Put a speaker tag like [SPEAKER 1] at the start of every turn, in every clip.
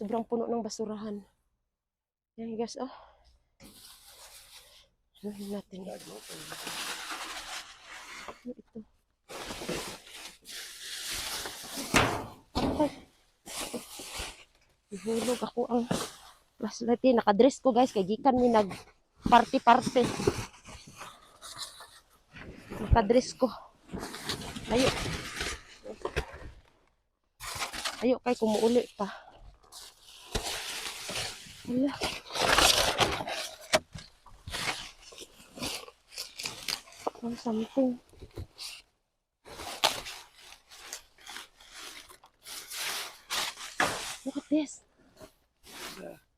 [SPEAKER 1] Sobrang puno ng basurahan. Yan guys, oh. Anuhin natin. Ano ito? Ay. Ihulog ako ang flashlight. Nakadress ko guys. Kay gikan mi nag party-party. Nakadress ko. Ayo. Ayo kay kumuuli pa. Wala. Oh, something. Look at this.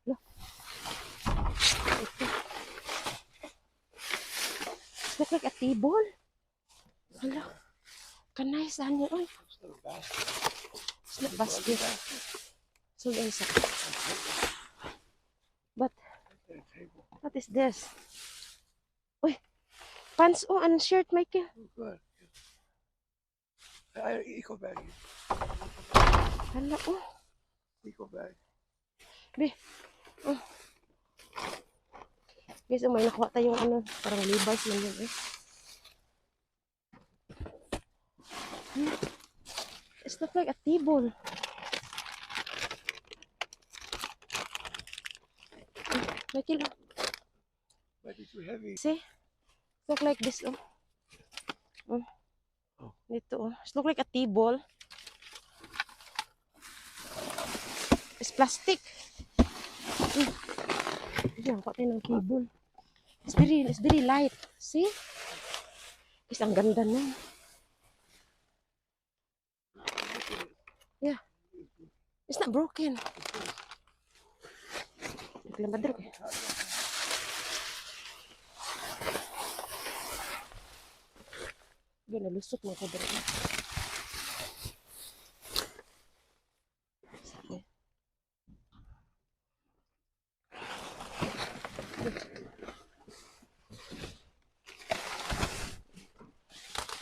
[SPEAKER 1] Look. Ito. Look like a table. Hala. Kanay saan yun? Oy. It's not basket. So, yan sa. But, what is this? Uy. Pants oh, and shirt, Michael.
[SPEAKER 2] Good. I eco bag.
[SPEAKER 1] Hala, oh.
[SPEAKER 2] Eco bag.
[SPEAKER 1] Guys, oh, may nakuha tayong ano, parang Levi's lang yun eh. Hmm. It's not like a table. Michael, oh,
[SPEAKER 2] Might be too heavy.
[SPEAKER 1] see? Look like this, oh. Oh.
[SPEAKER 2] Oh.
[SPEAKER 1] Dito, oh. It's look like a table. It's plastic. Hmm. Yan, kuha tayo ng table. It's very, it's very light. See? Guys, ang ganda na. Yeah. It's not broken. Naglamadrog eh. Yun, nalusot mo ko dito.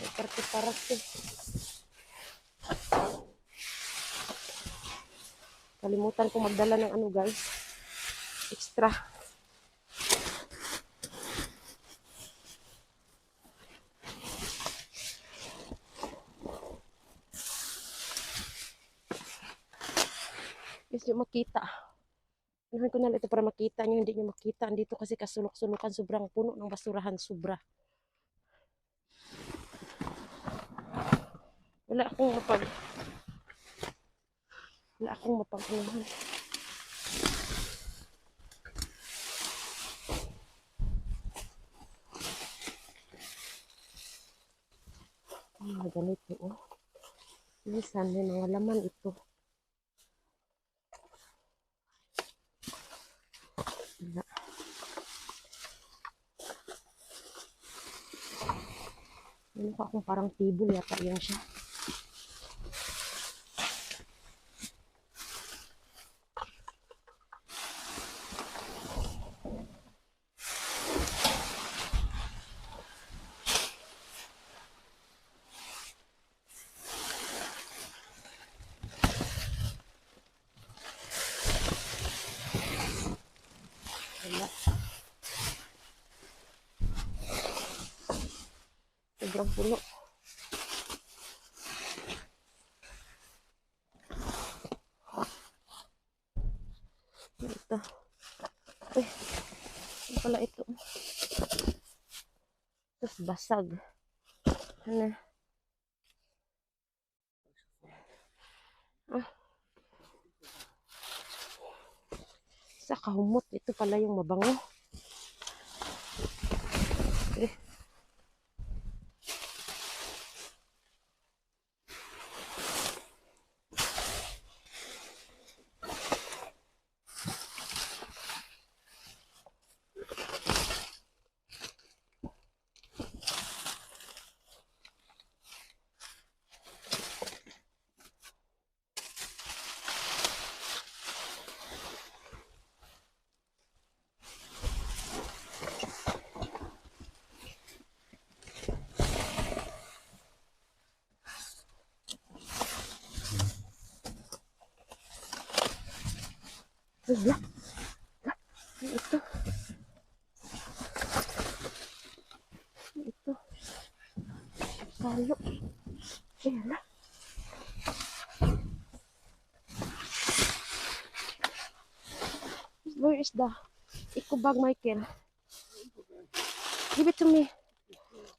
[SPEAKER 1] May parte-parte. Kalimutan ko magdala ng ano guys. Extra. Guys, yung makita. Anuhan ko na ito para makita nyo. Hindi nyo makita. Andito kasi kasulok-sulukan. Sobrang puno ng basurahan. Sobra. Wala akong mapag... Wala akong mapag-anuhan. Ah, ganito oh. Minsan may mga laman ito. Akong parang table yata yan siya. Sobrang puno. Ito. Uy, ano pala ito? Tapos basag. Ano? Ah. Sa kahumot, ito pala yung mabango. Eh. Wala. Wala. Ito. Ito. Kalo. Ay, hala. Where is the ikubag, Michael? Give it to me.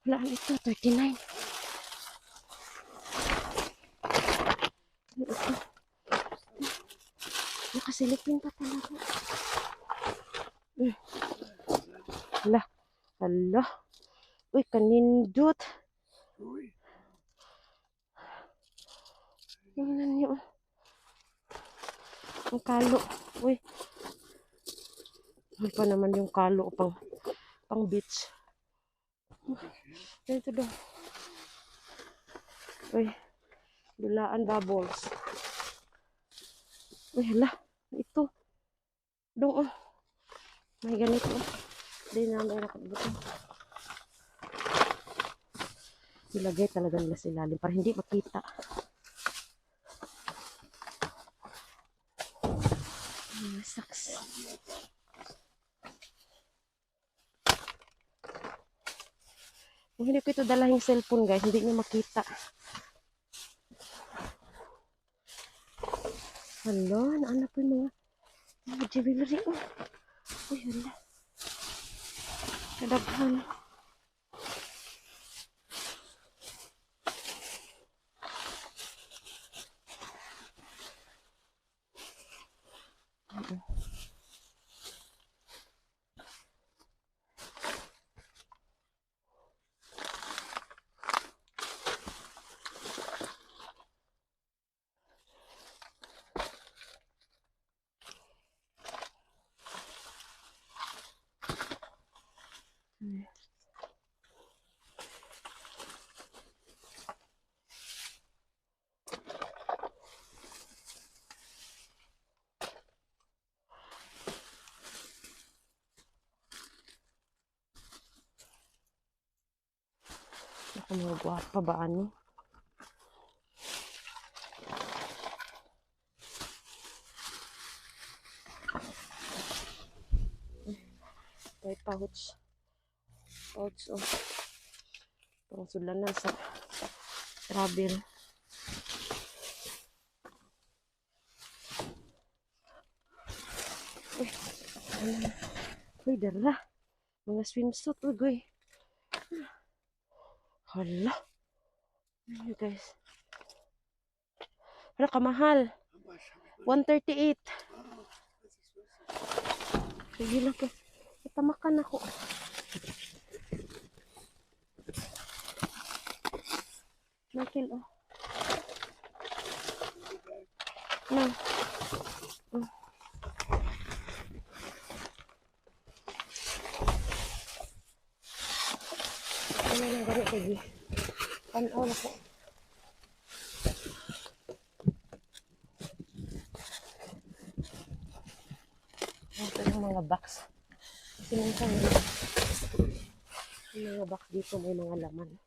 [SPEAKER 1] Wala ito, 39. Ano ito? Nakasilipin pa talaga. Hala. Hala. Uy, kanindot.
[SPEAKER 2] Uy,
[SPEAKER 1] Tingnan niyo. Ang kalo. Uy. Uy pa naman yung kalo pang pang beach. Dito daw. Uy. Dulaan bubbles. Uy, hala. Ito. Doon, oh. May ganito, oh. Hindi na may nakabuto. Ilagay talaga nila sa ilalim para hindi makita. Mga saks. Kung hindi ko ito dala yung cellphone guys, hindi niya makita. Hala, naano po yung mga, mga jewelry. Oh. Uy, hala. Kadaghan. Ako mga gwapa ba ano? May pouch. Pouch oh. Pang sulanan sa travel. Uy, na? Uy. Mga swimsuit, uy, goy. Hala. Ano guys? Hala, kamahal.
[SPEAKER 2] how much?
[SPEAKER 1] 138. Sige lang ko. Natamakan ako. Michael, oh. No. Oh. Ano nang gari lagi? Tanaw na po. Ito yung mga box. Kasi minsan may box dito may mga laman.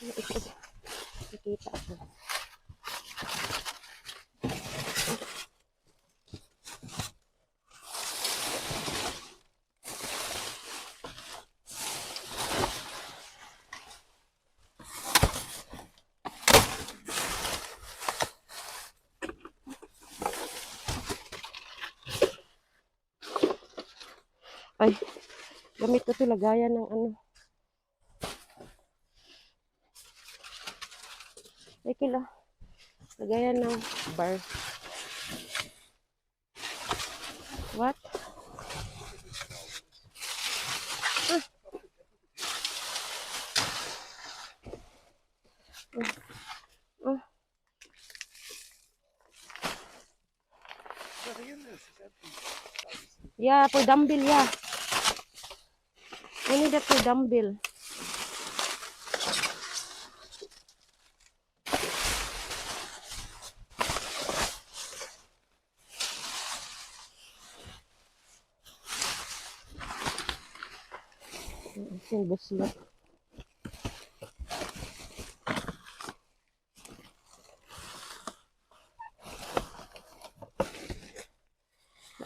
[SPEAKER 1] Nakikita ako. Ay, gamit ko ito lagayan ng ano. Ay, kila. Lagayan ng bar. What?
[SPEAKER 2] It's empty.
[SPEAKER 1] Yeah, for dumbbell, yeah. I need a few dumbbell. Ini
[SPEAKER 3] si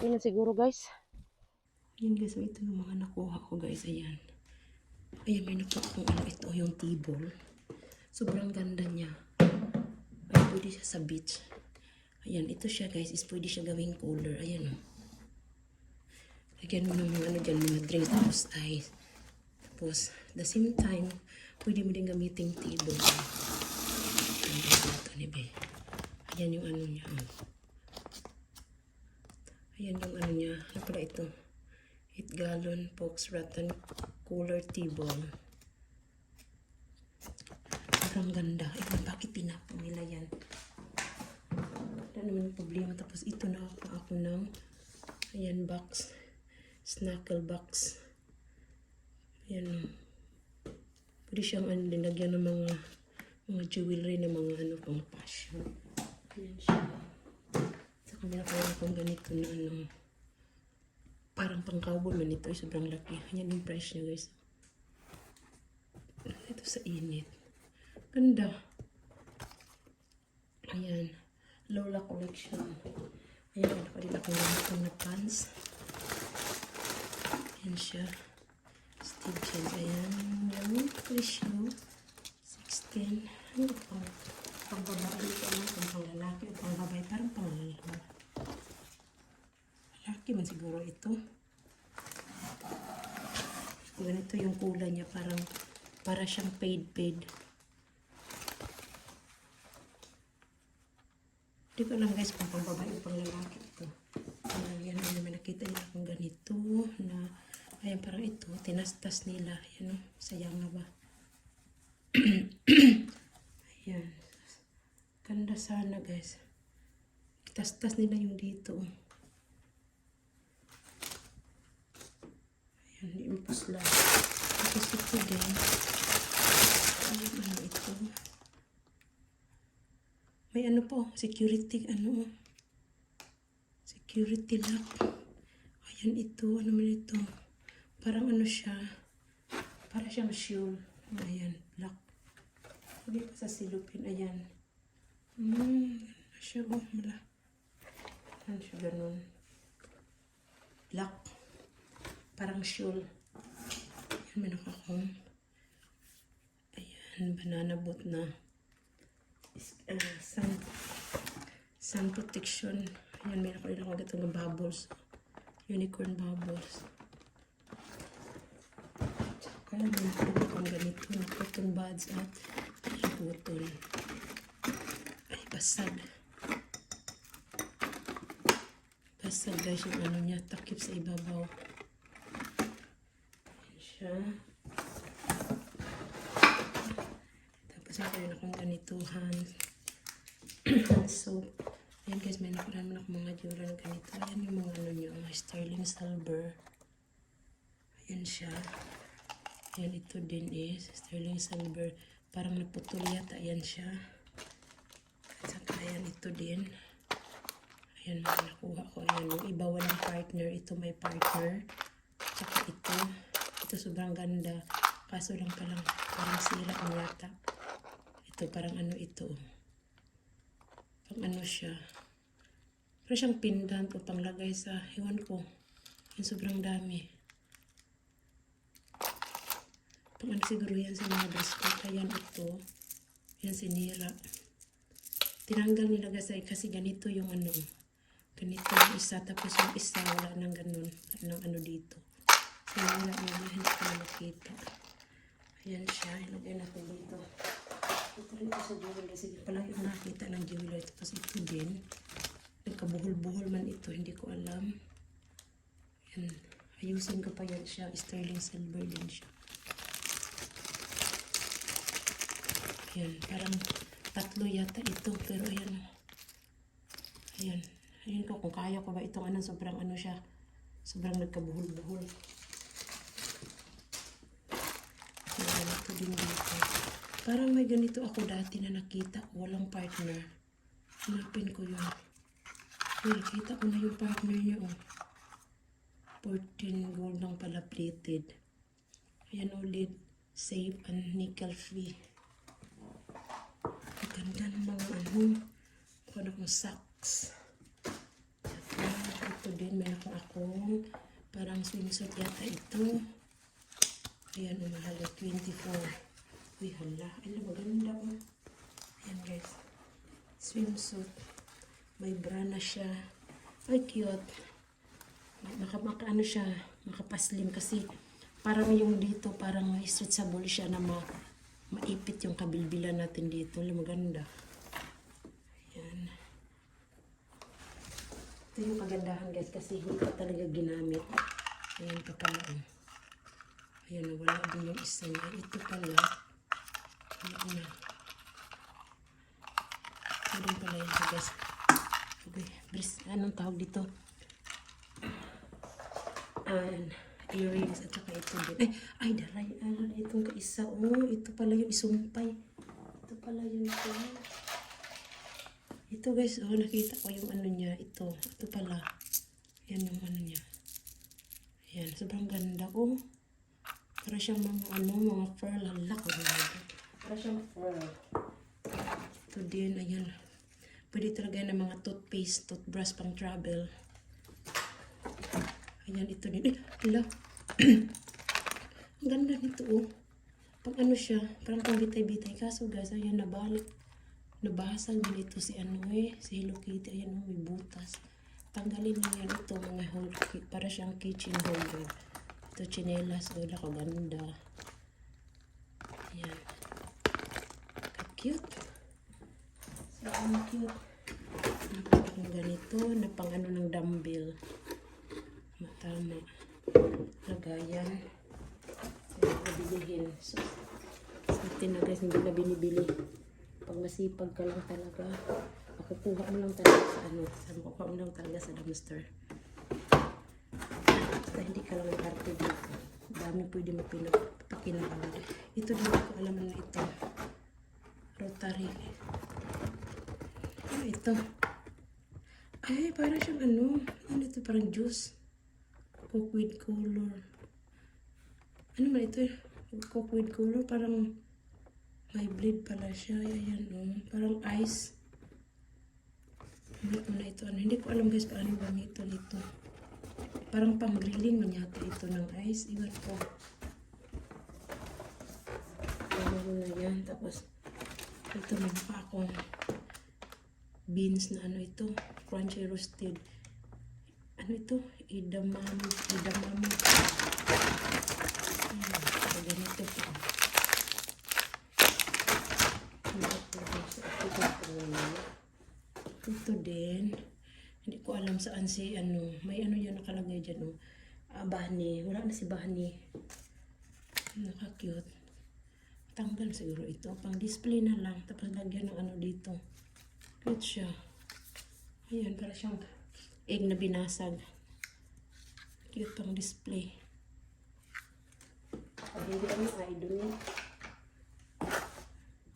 [SPEAKER 3] Ini siguro guys. Yan guys, so ito yung mga nakuha ko guys. Ayan. Ayan, may nakuha akong ano ito, yung table. Sobrang ganda niya. Ay, pwede siya sa beach. Ayan, ito siya guys, is pwede siya gawing color. Ayan o. Lagyan mo ng mga ano dyan, mga drink tapos ice. Tapos, the same time, pwede mo din gamitin table. Ayan, ito ni. Ayan yung ano niya. Oh. Ayan yung ano niya. Ano pala ito? 8 gallon Fox Rattan Cooler Table. Parang ganda. Eh, bakit tinapon nila yan? Wala naman problema. Tapos ito na pa ako ng ayan box. Snackle box. Ayan. Pwede siyang ano, linagyan ng mga mga jewelry na mga ano pang fashion. Ayan siya. Sa kanila kaya akong ganito na ano. Parang pang cowboy man ito. Sobrang laki. Ayan yung price niya guys. Ito sa init. Ganda. Ayan. Lola collection. Ayan, wala din akong ganito na pants. Ayan siya. Steve Jobs. Ayan. Yung presyo. 16. Ano pa? Pang babae ano? Pang pang lalaki pang babae. Parang pang lalaki. Lalaki man siguro ito. Ganito yung kulay niya. Parang para siyang paid-paid. Hindi ko alam guys kung pang babae o pang lalaki ito. Uh, yan ang naman nakita nila kung ganito na ayan parang ito tinastas nila yan o sayang na ba ayan ganda sana guys tastas nila yung dito oh. Impus lang. Tapos ito din. Ayan ano ito? May ano po security ano? Security lock. Ayan ito ano man ito. Parang ano siya. Para siyang shoe ayan lock. Hindi pa sa silupin ayan. Hmm ano siya oh mala ano siya ganun. Lock parang shoe ayan may nakakong ayan banana boat na uh, sun sun protection. Ayan may nakuha ako agad ng bubbles. Unicorn bubbles. Kaya may nakuha akong ganito cotton buds at putol ay basag. Basag guys yung ano niya takip sa ibabaw siya. Tapos meron akong hand soap ayan guys may nakuha naman ako mga na ganito. Ayan yung mga ano niya mga sterling silver. Ayan siya. Ayan ito din is sterling silver. Parang naputol yata ayan siya. At saka ayan ito din. Ayan mga nakuha ko. Ayan yung iba walang partner ito may partner. Saka ito ito sobrang ganda. Kaso lang palang parang sira ang yata ito parang ano ito pang ano siya. Parang siyang pendant o panglagay sa ewan ko. Yung sobrang dami. Pang ano siguro yan sa mga basket ayan ito. Yan sinira. Tinanggal nila kasi kasi ganito yung ano. Ganito yung isa tapos yung isa wala nang ganun. Wala nang ano dito. So wala ko makita ayan siya ilagay natin dito ito rin sa jewelry kasi palagi ko nakita ng jewelry tapos ito din nagkabuhol-buhol man ito hindi ko alam yan ayusin ko pa yan siya sterling silver din siya Ayan, parang tatlo yata ito. Pero ayan. Ayan. Ayan ko kung kaya ko ba itong ano. Sobrang ano siya. Sobrang nagkabuhol-buhol. Ayan, ito din dito. Parang may ganito ako dati na nakita. Walang partner. Hanapin ko yun. Uy, kita ko na yung partner niya oh. 14 gold lang pala plated. Ayan ulit. Safe and nickel free. Ang ganda ng mga ano. Kung ano kong socks. Ayan, ito din, meron akong akong parang swimsuit yata ito. Ayan, ang mahal na 24. Uy, hala. Ay, maganda oh. Ayan guys. Swimsuit. May bra na siya. Ay, cute. Maka, maka ano siya, makapaslim kasi parang yung dito, parang stretchable siya na ma, maipit yung kabilbilan natin dito. Alam, maganda. Ayan. Ito yung kagandahan guys kasi hindi ko talaga ginamit. Ayan pa pala. oh. Ayan, wala din yung isa niya. Ito pala. Ano na. Din pala yun guys. Okay, bris, anong tawag dito? Ayan, earrings at saka ito din. Ay, ay, daray. Ano na itong kaisa. Oh, ito pala yung isumpay. Ito pala yun ito. Ito guys, oh, nakita ko yung ano niya. Ito, ito pala. Yan yung ano niya. Ayan, sobrang ganda. Oh, para siyang mga ano, mga fur. Lalak ko na Para siyang fur. Ito din, ayan. Pwede talaga yan ng mga toothpaste, toothbrush pang travel. Ayan, ito din. Eh, hala. Ang ganda nito, oh. Pang ano siya, parang pang bitay-bitay. Kaso guys, ayan, nabalik. Nabasag din ito si ano eh, si Hello Kitty. Ayan, oh, may butas. Tanggalin niya ito, mga hold, para siyang kitchen holder. Ito, chinelas. Oh, nakaganda. Ayan. Cute. So, ang cute. Napang ganito, na pang ano ng dumbbell. Matama. Lagayan. Kaya nabibilihin. So, swerte na guys, hindi na binibili. Pag masipag ka lang talaga, makukuha mo lang talaga sa ano, makukuha mo lang talaga sa dumpster. Hindi ka lang mag-arte dito. Dami pwede mapinapakinabang. Ito din ko alam na ito. Rotary. Ah, ito. Ay, parang siyang ano. Ano ito? Parang juice. Coke with color. Ano man ito? Coke with color. Parang may bleed pala siya. Ayan, oh. Parang ice. Hindi ko na ito. Ano. Hindi ko alam guys paano gamitin ito. Parang pang grilling man yata ito ng ice. Iwan ko. Ano ko na yan. Tapos, ito meron pa akong beans na ano ito. Crunchy roasted. Ano ito? Idamami. Idamami. Ayan. So, ganito po. Ito po. Ito din. Hindi ko alam saan si ano. May ano yan nakalagay dyan. Oh. Ah, Bani. Wala na si Bani. Naka-cute. Tanggal siguro ito. Pang display na lang. Tapos lagyan ng ano dito. Cute siya. Ayan, para siyang egg na binasag. Cute pang display. Ay, hindi kami idol niya.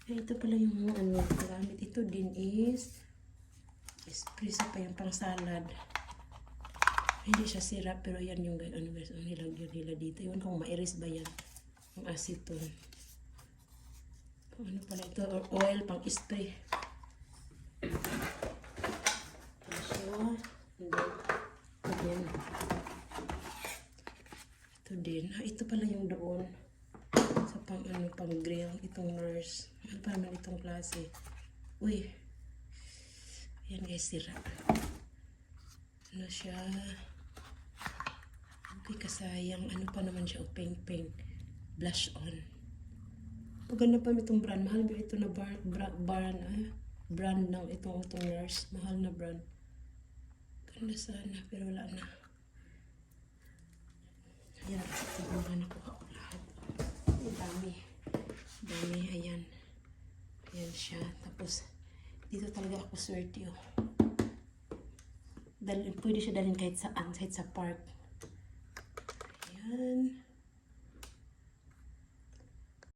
[SPEAKER 3] Ay, ito pala yung ano, gamit. Ito din is espresso pa yung pang salad. Hindi siya sirap, pero yan yung ano guys, ang nilagyan nila dito. Yun kung mairis ba yan. Ang acetone. Kung ano pala ito, or oil pang spray. Siya. And then. Ito din. Ah, ito pala yung doon. Sa pang ano, pang grill. Itong nurse. Ano pa naman itong klase? Uy. Ayan guys, sira. Ano siya? Okay, kasayang. Ano pa naman siya? Oh, pink-pink. Blush on. Maganda pa itong brand. Mahal ba ito na bar, bra, brand, ah? brand ng itong, itong nurse. Mahal na brand. Ganda sana, pero wala na. Ayan, ito mga nakuha ko lahat. Ang dami. Dami, ayan. Ayan siya. Tapos, dito talaga ako swerte, oh. Dal pwede siya dalhin kahit saan, kahit sa park. Ayan.